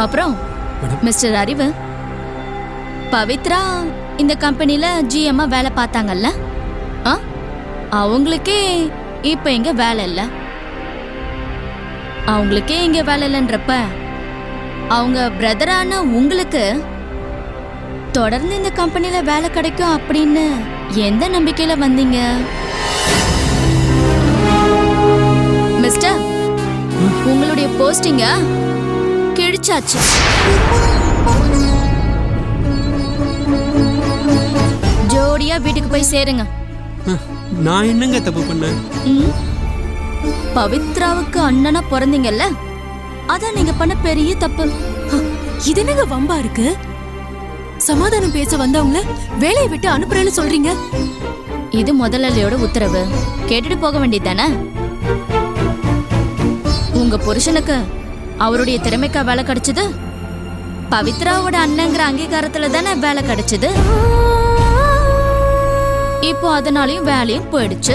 அப்புறம். மிஸ்டர் அறிவு பவித்ரா இந்த கம்பெனில ஜிஎம்மா வேலை பார்த்தாங்கல்ல? ஆ? அவங்களுக்கே இப்ப இங்க வேலை இல்ல. அவங்களுக்கே இங்க வேலை இல்லைன்றப்ப அவங்க பிரதரான உங்களுக்கு தொடர்ந்து இந்த கம்பெனில வேலை கிடைக்கும் அப்படின்னு எந்த நம்பிக்கையில வந்தீங்க? மிஸ்டர் உங்களுடைய போஸ்டிங்க? கிழிச்சாச்சு ஜோடியா வீட்டுக்கு போய் சேருங்க. நான் என்னங்க தப்பு பண்ணேன்? ம்? பவித்ராவுக்கு அண்ணனா பிறந்தீங்கல்ல? அதான் நீங்க பண்ண பெரிய தப்பு. இது என்னங்க வம்பா இருக்கு? சமாதானம் பேச வந்தவங்கள வேலையை விட்டு அனுப்புறேன்னு சொல்றீங்க? இது முதலாளியோட உத்தரவு. கேட்டுட்டு போக வேண்டியதானே உங்க புருஷனுக்கு அவருடைய திறமைக்கா வேலை கிடைச்சது? பவித்ராவோட அண்ணங்கிற அங்கீகாரத்துல தானே வேலை கிடைச்சது? இப்போ அதனாலயும் வேலையும் போயிடுச்சு.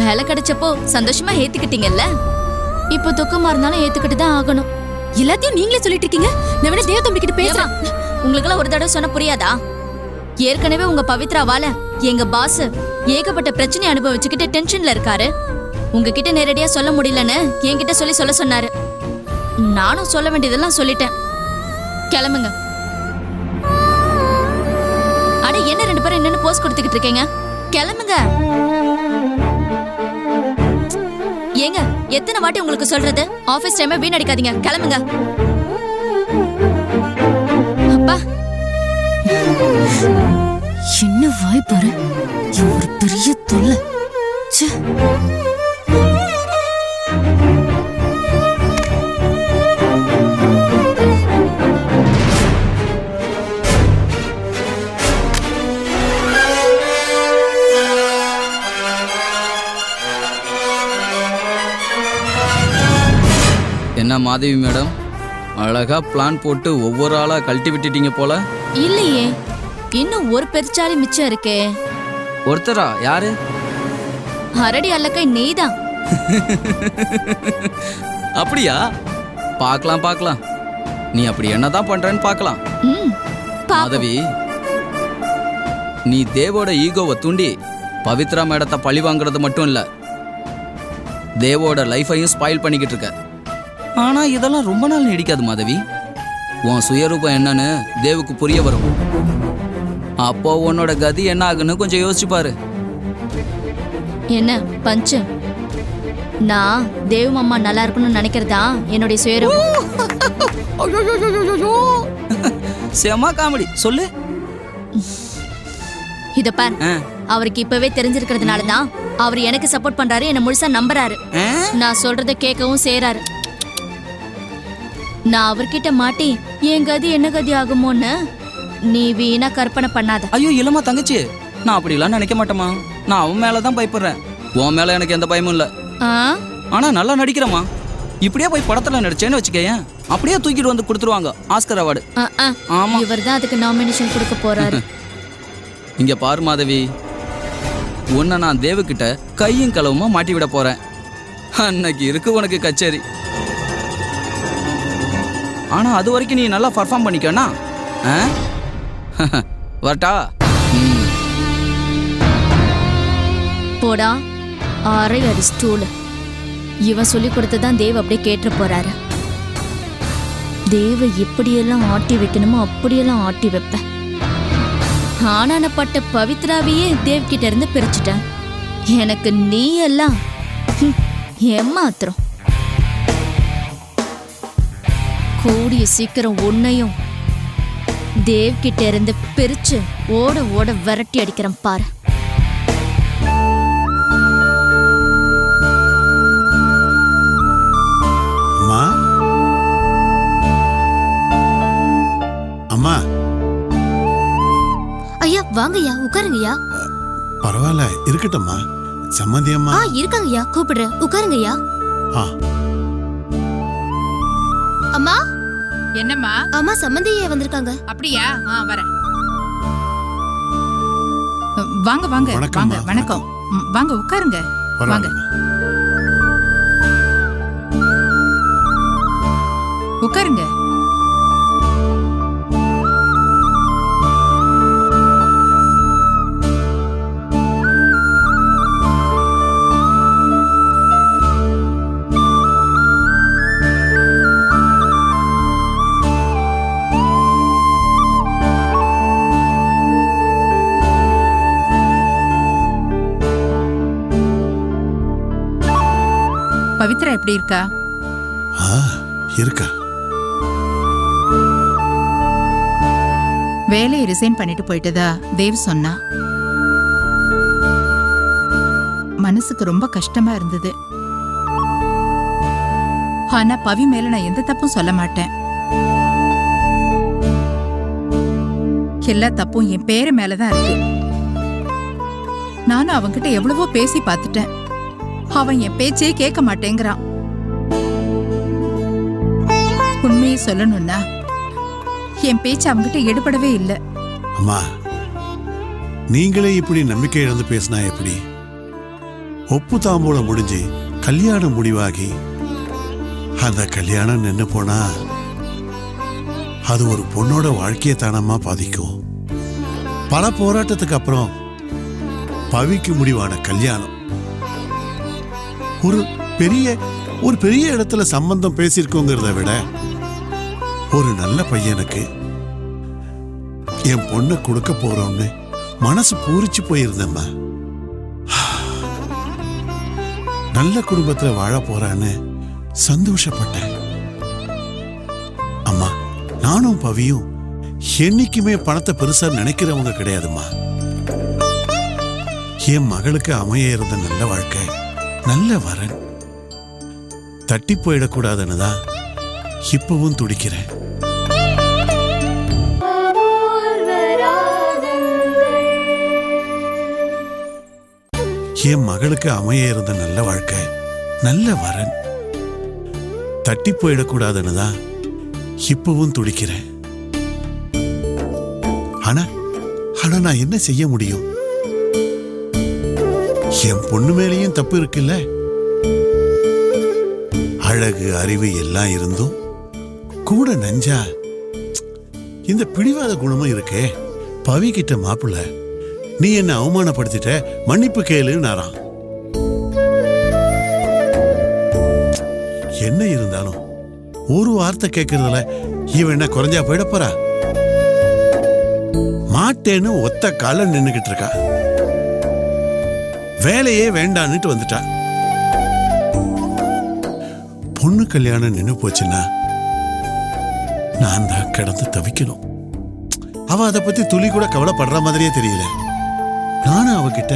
வேலை கிடைச்சப்போ சந்தோஷமா ஏத்துக்கிட்டீங்கல்ல? இப்போ துக்கமா இருந்தாலும் ஏத்துக்கிட்டு தான் ஆகணும். எல்லாத்தையும் நீங்களே சொல்லிட்டு இருக்கீங்க. நான் வேணா தேவ தம்பி கிட்ட பேசுறேன் உங்களுக்கெல்லாம் ஒரு தடவை சொன்ன புரியாதா? ஏற்கனவே உங்க பவித்ராவால எங்க பாஸ் ஏகப்பட்ட பிரச்சனை அனுபவிச்சுக்கிட்டு டென்ஷன்ல இருக்காரு. உங்ககிட்ட நேரடியா சொல்ல முடியலன்னு என்கிட்ட சொல்லி சொல்ல சொன்னாரு. நானும் சொல்ல வேண்டியதெல்லாம் சொல்லிட்டேன். கிளம்புங்க. அட என்ன ரெண்டு பேரும் என்னன்னு போஸ்ட் கொடுத்துக்கிட்டு இருக்கீங்க? கிளம்புங்க. ஏங்க எத்தனை வாட்டி உங்களுக்கு சொல்றது? ஆபீஸ் டைமை வீணடிக்காதீங்க. கிளம்புங்க. அப்பா. என்ன வாய்ப்பாரு பாரு? ஒரு பெரிய தொல்லை. என்ன மாதவி மேடம்? அழகா பிளான் போட்டு ஒவ்வொரு ஆளா கழட்டி விட்டுட்டீங்க போல? இல்லையே. இன்னும் ஒரு பெருச்சாலி மிச்சம் இருக்கே. ஒருத்தரா? யாரு? அரடி அல்லக்கை நீதான். அப்படியா? பார்க்கலாம் பார்க்கலாம். நீ அப்படி என்னதான் பண்றேன்னு பார்க்கலாம். மாதவி நீ தேவோட ஈகோவை தூண்டி பவித்ரா மேடத்தை பழி வாங்குறது மட்டும் இல்ல தேவோட லைஃபையும் ஸ்பாயில் பண்ணிக்கிட்டு இருக்க. ஆனா இதெல்லாம் ரொம்ப நாள் நீடிக்காது மாதவி. உன் சுயரூபம் என்னன்னு தேவுக்கு புரிய வரும். அப்போ உன்னோட கதி என்ன ஆகுன்னு கொஞ்சம் யோசிச்சு பாரு. என்ன பஞ்சு? நான் தேவ மாமா நல்லா இருக்கணும்னு நினைக்கிறதா? என்னுடைய சுயரூபம். செம காமெடி. சொல்லு. இத பார். ஆ. அவருக்கு இப்பவே தெரிஞ்சிருக்கிறதுனால தான் அவர் எனக்கு சப்போர்ட் பண்றாரு என்ன முழுசா நம்புறாரு? நான் சொல்றத கேட்கவும் செய்றாரு. நான் அவர்கிட்ட மாட்டி என் கதி என்ன கதி ஆகுமோன்னு? நீ வீணா கற்பனை பண்ணாத. ஐயோ இல்லம்மா தங்கச்சி. நான் அப்படிலாம் நினைக்க மாட்டேம்மா. நான் அவன் மேல தான் பயப்படுறேன். உன் மேல எனக்கு எந்த பயமும் இல்லை. ஆ? ஆனா நல்லா நடிக்கிறேம்மா. இப்படியே போய் படத்துல நடிச்சேன்னு வச்சுக்கேன் அப்படியே தூக்கிட்டு வந்து கொடுத்துருவாங்க. Oscar award. ஆ, ஆ. ஆமா. இவர்தான் அதுக்கு நாமினேஷன் கொடுக்க போறாரு. இங்க பாரு மாதவி. உன்னை நான் தேவுக்கிட்ட கையும் களவுமா மாட்டி விட போறேன். அன்னைக்கு இருக்கு உனக்கு கச்சேரி. ஆனால் அது வரைக்கும் நீ நல்லா பர்ஃபார்ம் பண்ணிக்கனா? ஆ? வரட்டா. போடா. அரை அடி ஸ்டூல் இவன் சொல்லி கொடுத்ததான் தேவ் அப்படியே கேட்டு போறாரு. தேவ எப்படியெல்லாம் ஆட்டி வைக்கணுமோ அப்படியெல்லாம் ஆட்டி வைப்பேன் ஆனானப்பட்ட பவித்ராவையே தேவ் கிட்ட இருந்து பிரிச்சுட்டேன். எனக்கு நீ எல்லாம் ஏமாத்திரம் கூடிய சீக்கிரம் உன்னையும் தேவ் கிட்ட இருந்து பிரிச்சு ஓட ஓட விரட்டி அடிக்கிறேன் பாரு. அம்மா? அம்மா? ஐயா வாங்கய்யா உட்காருங்கய்யா. பரவாயில்ல இருக்கட்டும்மா. சம்மந்தி அம்மா ஆ இருக்காங்கய்யா கூப்பிடுறேன் உட்காருங்கய்யா. ஆ. என்னம்மா? அம்மா சம்மந்தி ஐயா வந்திருக்காங்க. அப்படியா? ஆ வரேன். வாங்க வாங்க வாங்க வணக்கம். வாங்க உட்காருங்க. பரவாயில்ல உட்காருங்க. பவித்ரா எப்படி இருக்கா? இருக்கா. வேலையை ரிசைன் பண்ணிட்டு போயிட்டதா? தேவ் சொன்னா. மனசுக்கு ரொம்ப கஷ்டமா இருந்தது. ஆனா பவி மேல நான் எந்த தப்பும் சொல்ல மாட்டேன். எல்லா தப்பும் என் பேரு மேலதான் இருக்கு. நானும் அவன்கிட்ட எவ்வளவோ பேசி பார்த்துட்டேன். அவன் என் பேச்சே கேட்க மாட்டேங்கிறான். உண்மையை சொல்லணும்னா என் பேச்சு அவன்கிட்ட எடுபடவே இல்லை. அம்மா நீங்களே இப்படி நம்பிக்கை இழந்து பேசினா எப்படி? ஒப்பு தாம்பூலம் முடிஞ்சு கல்யாணம் முடிவாகி அந்த கல்யாணம் நின்று போனா அது ஒரு பொண்ணோட வாழ்க்கையை தானம்மா பாதிக்கும். பல போராட்டத்துக்கு அப்புறம் பவிக்கு முடிவான கல்யாணம். ஒரு பெரிய ஒரு பெரிய இடத்துல சம்பந்தம் பேசியிருக்கோங்கிறத விட ஒரு நல்ல பையனுக்கு என் பொண்ணை கொடுக்க போறோம்னு மனசு பூரிச்சு போயிருந்தேம்மா. நல்ல குடும்பத்துல வாழ போறான்னு சந்தோஷப்பட்டேன். அம்மா நானும் பவியும் என்னைக்குமே பணத்தை பெருசா நினைக்கிறவங்க கிடையாதும்மா. என் மகளுக்கு அமைய இருந்த நல்ல வாழ்க்கை. நல்ல வரன். தட்டி போயிடக்கூடாதுன்னு தான் இப்பவும் துடிக்கிறேன். என் மகளுக்கு அமைய இருந்த நல்ல வாழ்க்கை நல்ல வரன். தட்டி போயிடக்கூடாதுன்னு தான் இப்பவும் துடிக்கிறேன். ஆனா ஆனா நான் என்ன செய்ய முடியும்? என் பொண்ணு மேலேயும் தப்பு இருக்குல்ல? அழகு அறிவு எல்லாம் இருந்தும் கூட நஞ்சா இந்த பிடிவாத குணமும் இருக்கே. பவி கிட்ட மாப்பிள்ள நீ என்ன அவமானப்படுத்திட்ட? மன்னிப்பு கேளுன்னாராம். என்ன இருந்தாலும் ஒரு வார்த்தை கேட்கறதுல இவன் என்ன குறைஞ்சா போயிட போறா? மாட்டேன்னு ஒத்த கால நின்னுகிட்டு இருக்கா. வேலையே வேண்டான்னுட்டு வந்துட்டா. பொண்ணு கல்யாணம் நின்னு போச்சுன்னா நான் தான் கிடந்து தவிக்கணும். அவ அதை பத்தி துளி கூட கவலைப்படுற மாதிரியே தெரியல. நானும் அவகிட்ட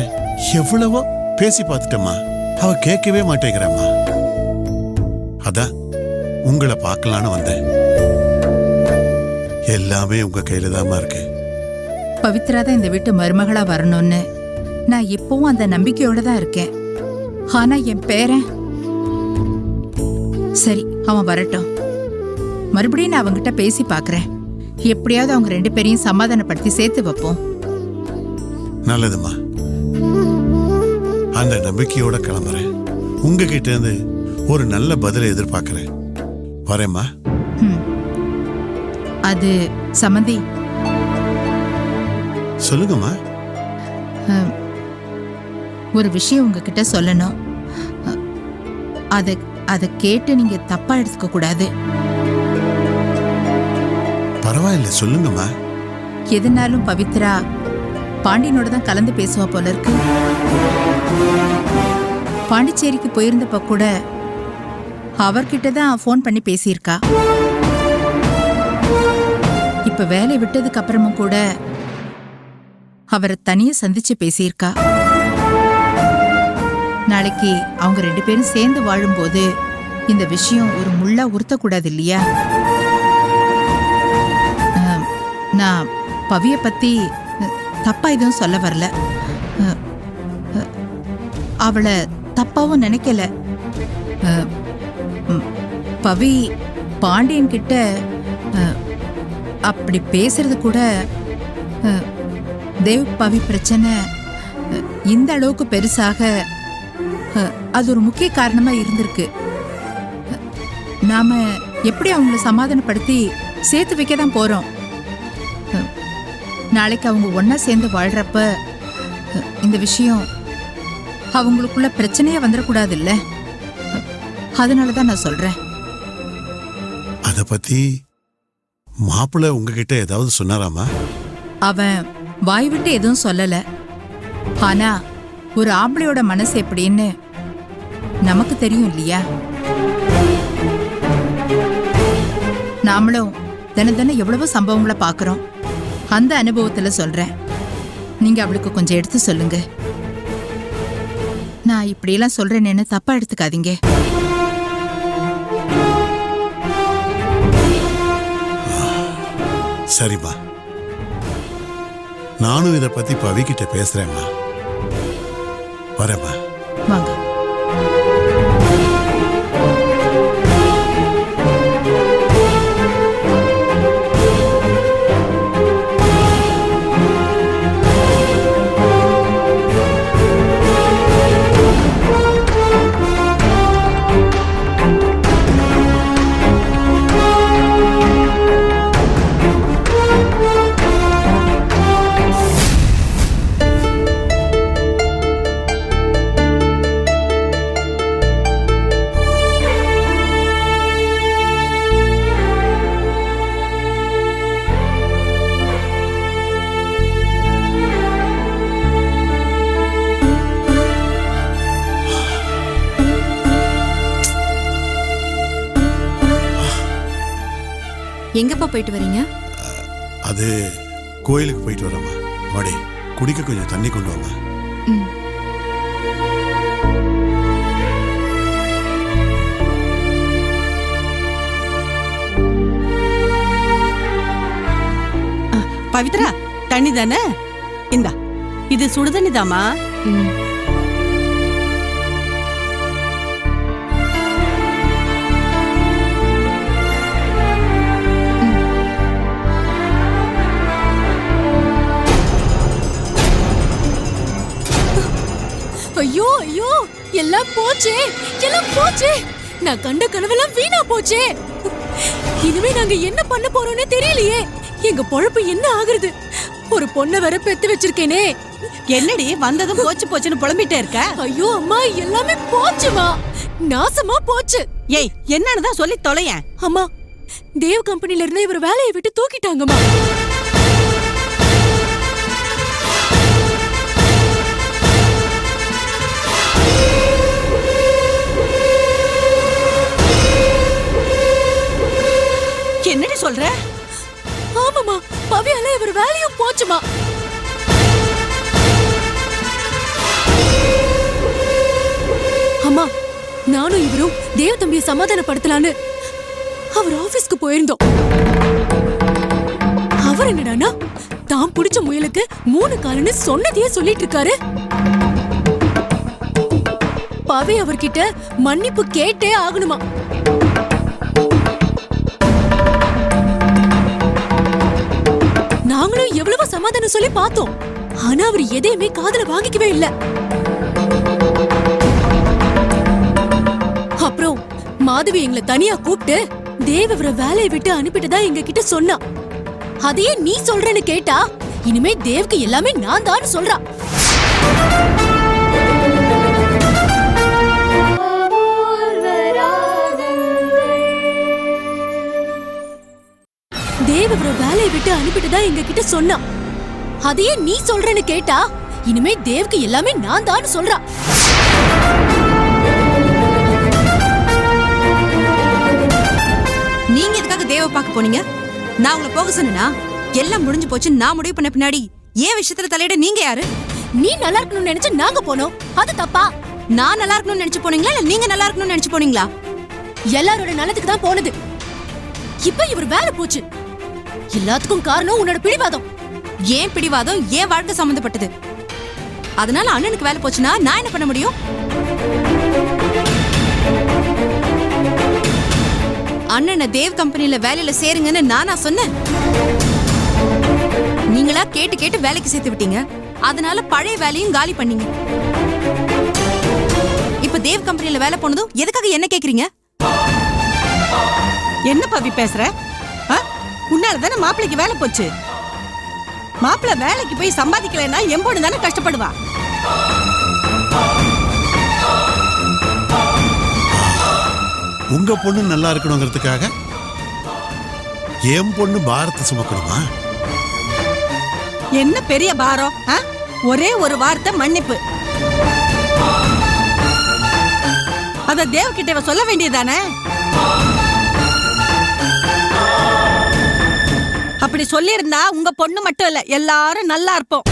எவ்வளவோ பேசி பார்த்துட்டம்மா. அவ கேட்கவே மாட்டேங்கிறம்மா. அதான் உங்களை பார்க்கலான்னு வந்தேன். எல்லாமே உங்க கையில தாம்மா இருக்கு. பவித்ரா தான் இந்த வீட்டு மருமகளா வரணும்னு நான் இப்பவும் அந்த நம்பிக்கையோட தான் இருக்கேன். ஆனா என் பேரன் சரி அவன் வரட்டும். மறுபடியும் நான் அவன்கிட்ட பேசி பார்க்கறேன். எப்படியாவது அவங்க ரெண்டு பேரையும் சமாதானப்படுத்தி சேர்த்து வைப்போம். நல்லதும்மா. அந்த நம்பிக்கையோட கிளம்புறேன். உங்ககிட்ட இருந்து ஒரு நல்ல பதிலை எதிர்பார்க்கிறேன். வரேம்மா. அது சமந்தி. சொல்லுங்கம்மா. ஒரு விஷயம் உங்ககிட்ட சொல்லணும். அதை அதை கேட்டு நீங்க தப்பா எடுத்துக்க கூடாது. பரவாயில்ல சொல்லுங்கம்மா எதுனாலும் பவித்ரா பாண்டியனோட தான் கலந்து பேசுவா போல இருக்கு. பாண்டிச்சேரிக்கு போயிருந்தப்ப கூட அவர்கிட்ட தான் ஃபோன் பண்ணி பேசியிருக்கா. இப்ப வேலை விட்டதுக்கு அப்புறமும் கூட அவரை தனியா சந்திச்சு பேசியிருக்கா. நாளைக்கு அவங்க ரெண்டு பேரும் சேர்ந்து வாழும்போது இந்த விஷயம் ஒரு முள்ளா உறுத்தக்கூடாது இல்லையா நான் பவிய பத்தி தப்பா எதுவும் சொல்ல வரல. அவளை தப்பாவும் நினைக்கல. பவி பாண்டியன் கிட்ட அப்படி பேசுறது கூட தேவ் பவி பிரச்சனை இந்த அளவுக்கு பெருசாக அது ஒரு முக்கிய காரணமா இருந்திருக்கு. நாம எப்படி அவங்கள சமாதானப்படுத்தி சேர்த்து வைக்க தான் போறோம். நாளைக்கு அவங்க ஒண்ணா சேர்ந்து வாழ்றப்ப இந்த விஷயம் அவங்களுக்குள்ள பிரச்சனையே வந்துடக்கூடாது இல்ல அதனால தான் நான் சொல்றேன். அத பத்தி மாப்பிள்ளை உங்ககிட்ட ஏதாவது சொன்னாராமா? அவன் வாய் விட்டு எதுவும் சொல்லல. ஆனா ஒரு ஆம்பளையோட மனசு எப்படின்னு நமக்கு தெரியும் இல்லையா? நாமளும் தின தினம் எவ்வளவோ சம்பவங்களை பார்க்கறோம். அந்த அனுபவத்துல சொல்றேன். நீங்க அவளுக்கு கொஞ்சம் எடுத்து சொல்லுங்க. நான் இப்படியெல்லாம் சொல்றேன்னு தப்பா எடுத்துக்காதீங்க. சரிம்மா. நானும் இத பத்தி பவிக்கிட்ட பேசுறேம்மா. வரேம்மா. வாங்க. எங்கப்பா போயிட்டு வரீங்க? அது கோயிலுக்கு போயிட்டு வரேம்மா. வாடி குடிக்க கொஞ்சம் தண்ணி கொண்டு வாங்க பவித்ரா தண்ணி தானே? இந்தா இது சுடுதண்ணி தாமா ஐயோ போச்சே. எல்லாம் போச்சே. நான் கண்ட கனவெல்லாம் வீணா போச்சே. இனிமே நாங்க என்ன பண்ண போறோம்னே தெரியலையே. எங்க பொழப்பு என்ன ஆகுறது? ஒரு பொண்ணை வேற பெத்து வச்சிருக்கேனே. என்னடி வந்ததும் போச்சு போச்சுன்னு புலம்பிட்டே இருக்க? ஐயோ அம்மா எல்லாமே போச்சுமா. நாசமா போச்சு. ஏய் என்னன்னு தான் சொல்லி தொலையேன். அம்மா தேவ் கம்பெனில இருந்து இவர் வேலையை விட்டு தூக்கிட்டாங்கம்மா. சொல்ற? ஆமாமா பவியால இவர் வேலையும் போச்சுமா அம்மா நானும் இவரும் தேவ தம்பியை சமாதானப்படுத்தலான்னு அவர் ஆபீஸ்க்கு போயிருந்தோம். அவர் என்னடானா தான் பிடிச்ச முயலுக்கு மூணு காலுன்னு சொன்னதையே சொல்லிட்டு இருக்காரு பவி அவர்கிட்ட மன்னிப்பு கேட்டே ஆகணுமா? எவ்வளவோ சமாதானம் சொல்லி பார்த்தோம். ஆனா அவர் எதையுமே காதல வாங்கிக்கவே இல்ல. அப்புறம் மாதவி எங்களை தனியா கூப்பிட்டு தேவ வேலையை விட்டு அனுப்பிட்டதா எங்க கிட்ட சொன்னா. அதையே நீ சொல்றேன்னு கேட்டா இனிமே தேவ்க்கு எல்லாமே நான் தான் சொல்றா. தேவ இவரை வேலையை விட்டு அனுப்பிட்டதா எங்க கிட்ட சொன்னா. அதையே நீ சொல்றேன்னு கேட்டா இனிமே தேவ்க்கு எல்லாமே நான் தான் சொல்றா. நீங்க எதுக்காக தேவ பார்க்க போனீங்க? நான் உங்களை போக சொன்னா எல்லாம் முடிஞ்சு போச்சு நான் முடிவு பண்ண பின்னாடி ஏன் விஷயத்துல தலையிட நீங்க யாரு? நீ நல்லா இருக்கணும்னு நினைச்சு நாங்க போனோம். அது தப்பா? நான் நல்லா இருக்கணும்னு நினைச்சு போனீங்களா? இல்ல நீங்க நல்லா இருக்கணும்னு நினைச்சு போனீங்களா? எல்லாரோட நலத்துக்கு தான் போனது. இப்ப இவர் வேலை போச்சு. எல்லாத்துக்கும் காரணம் உன்னோட பிடிவாதம். ஏன் பிடிவாதம்? ஏன் வாழ்க்கை சம்பந்தப்பட்டது? அதனால அண்ணனுக்கு வேலை போச்சுன்னா நான் என்ன பண்ண முடியும்? அண்ணனை தேவ் கம்பெனியில வேலையில சேருங்கன்னு நானா சொன்னேன். நீங்களா கேட்டு கேட்டு வேலைக்கு சேர்த்து விட்டீங்க. அதனால பழைய வேலையும் காலி பண்ணீங்க. இப்ப தேவ் கம்பெனியில வேலை போனதும் எதுக்காக என்ன கேக்குறீங்க? என்ன பவி பேசுற? உன்னால தானே மாப்பிள்ளைக்கு வேலை போச்சு. மாப்பிள்ளை வேலைக்கு போய் சம்பாதிக்கலைன்னா என் பொண்ணு தானே கஷ்டப்படுவா. உங்க பொண்ணு நல்லா இருக்கணுங்கிறதுக்காக என் பொண்ணு பாரத்தை சுமக்கணுமா? என்ன பெரிய பாரம்? ஒரே ஒரு வார்த்தை மன்னிப்பு. அத தேவகிட்ட இவ சொல்ல வேண்டியதானே அப்படி சொல்லியிருந்தா உங்க பொண்ணு மட்டும் இல்ல எல்லாரும் நல்லா இருப்போம்.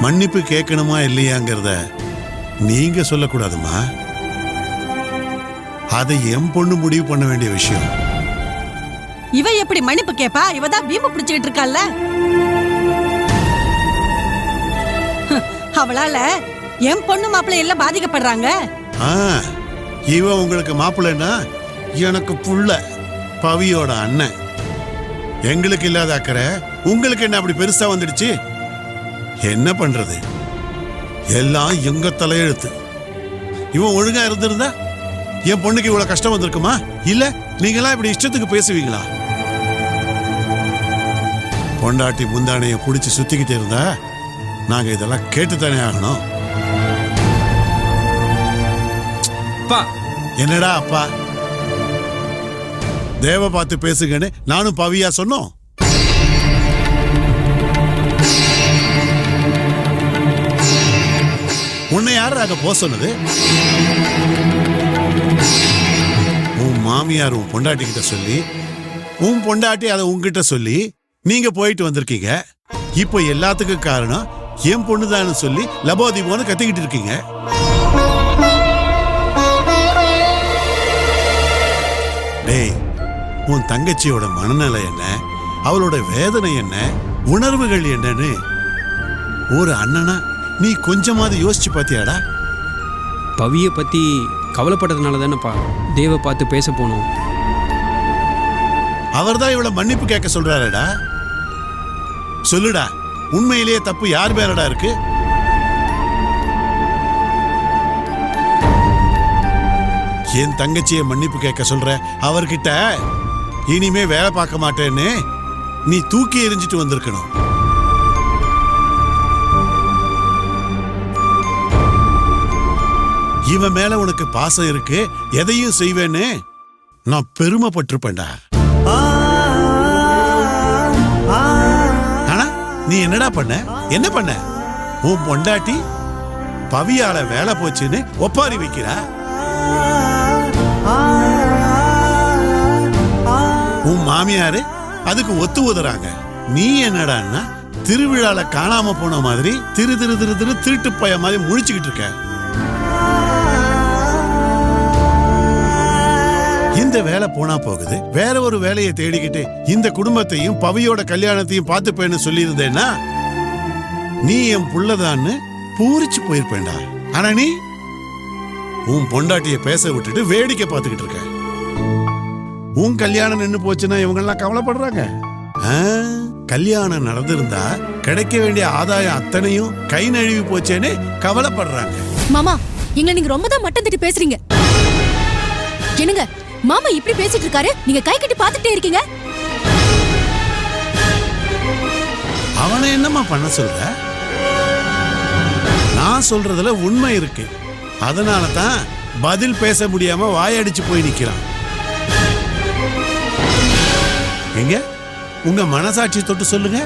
மன்னிப்பு கேட்கணுமா இல்லையாங்கிறத நீங்க சொல்லக்கூடாதுமா? அதை என் பொண்ணு முடிவு பண்ண வேண்டிய விஷயம். இவ எப்படி மன்னிப்பு கேப்பா? இவ தான் வீம்பு பிடிச்சுக்கிட்டு இருக்கால்ல ஹ், அவளால என் பொண்ணு மாப்பிள்ளை எல்லாம் பாதிக்கப்படுறாங்க. ஆ இவன் உங்களுக்கு மாப்பிள்ளைன்னா எனக்கு புள்ள. பவியோட அண்ணன். எங்களுக்கு இல்லாத அக்கறை உங்களுக்கு என்ன அப்படி பெருசா வந்துடுச்சு? என்ன பண்றது? எல்லாம் எங்க தலையெழுத்து. இவன் ஒழுங்கா இருந்திருந்தா? என் பொண்ணுக்கு இவ்வளவு கஷ்டம் வந்திருக்குமா? இல்ல நீங்களாம் இப்படி இஷ்டத்துக்கு பேசுவீங்களா? பொண்டாட்டி முந்தானைய புடிச்சு சுத்திக்கிட்டே இருந்தா நாங்க இதெல்லாம் கேட்டுத்தானே ஆகணும். என்னடா அப்பா? தேவ பார்த்து பேசுங்கன்னு நானும் பவியா சொன்னோம். உன்னை யார் அங்க போக சொன்னது? உன் மாமியார் உன் பொண்டாட்டி கிட்ட சொல்லி உன் பொண்டாட்டி அதை உங்ககிட்ட சொல்லி நீங்க போயிட்டு வந்திருக்கீங்க. இப்போ எல்லாத்துக்கும் காரணம் என் பொண்ணுதான்னு சொல்லி லபோதீபம்னு கத்திக்கிட்டு இருக்கீங்க. உன் தங்கச்சியோட மனநிலை என்ன? அவளோட வேதனை என்ன? உணர்வுகள் என்னன்னு? ஒரு அண்ணனா நீ கொஞ்சமாவது யோசிச்சு பாத்தியாடா? பவியை பற்றி கவலைப்பட்டதுனால தானேப்பா தேவை பார்த்து பேச போனோம். அவர்தான் இவள மன்னிப்பு கேட்க சொல்றாருடா. சொல்லுடா உண்மையிலேயே தப்பு யார் மேலடா இருக்கு? என் தங்கச்சியை மன்னிப்பு கேட்க சொல்ற அவர்கிட்ட இனிமே வேலை பார்க்க மாட்டேன்னு நீ தூக்கி எரிஞ்சிட்டு வந்திருக்கணும். இவன் மேல உனக்கு பாசம் இருக்கு எதையும் செய்வேன்னு நான் பெருமைப்பட்டிருப்பேன்டா. ஆனா நீ என்னடா பண்ண? என்ன பண்ண? உன் பொண்டாட்டி பவியால வேலை போச்சுன்னு ஒப்பாரி வைக்கிறா? மாமியாரு அதுக்கு ஒத்து உதறாங்க நீ என்னடான்னா திருவிழால காணாம போன மாதிரி திரு திரு திரு திரு திருட்டு பய மாதிரி முழிச்சுக்கிட்டு இருக்க. இந்த வேலை போனா போகுது. வேற ஒரு வேலையை தேடிக்கிட்டு இந்த குடும்பத்தையும் பவியோட கல்யாணத்தையும் பார்த்துப்பேன்னு சொல்லியிருந்தேன்னா நீ என் புள்ளதான்னு பூரிச்சு போயிருப்பேன்டா. ஆனா நீ உன் பொண்டாட்டிய பேச விட்டுட்டு வேடிக்கை பார்த்துக்கிட்டு இருக்க. உன் கல்யாணம் நின்னு போச்சுன்னா இவங்கெல்லாம் கவலைப்படுறாங்க. கல்யாணம் நடந்திருந்தா கிடைக்க வேண்டிய ஆதாயம் அத்தனையும் கை நழுவி போச்சேன்னு கவலைப்படுறாங்க. மாமா எங்களை நீங்க ரொம்ப தான் மட்டம் தட்டி பேசுறீங்க. என்னங்க மாமா இப்படி பேசிட்டு இருக்காரு நீங்க கை கட்டி பாத்துட்டே இருக்கீங்க. அவனை என்னம்மா பண்ண சொல்ற? நான் சொல்றதுல உண்மை இருக்கு. அதனால தான் பதில் பேச முடியாம வாயடிச்சு போய் நிக்கிறான். எங்க? உங்க மனசாட்சி தொட்டு சொல்லுங்க.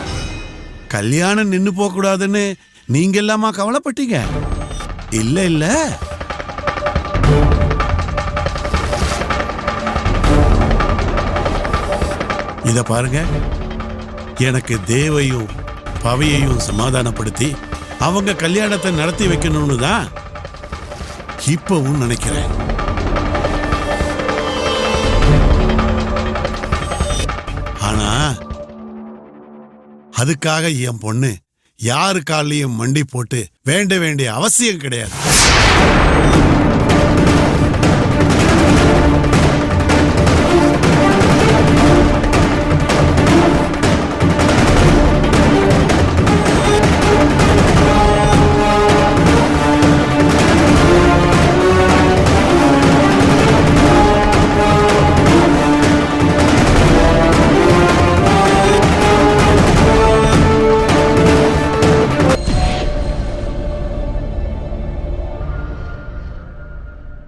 கல்யாணம் நின்னு போக கூடாதுன்னு நீங்க எல்லாமா கவலைப்பட்டீங்க? இல்ல இல்ல. இத பாருங்க. எனக்கு தேவையும் பவையையும் சமாதானப்படுத்தி அவங்க கல்யாணத்தை நடத்தி வைக்கணும்னு தான் இப்பவும் நினைக்கிறேன். அதுக்காக என் பொண்ணு யாரு காலையும் மண்டி போட்டு வேண்ட வேண்டிய அவசியம் கிடையாது.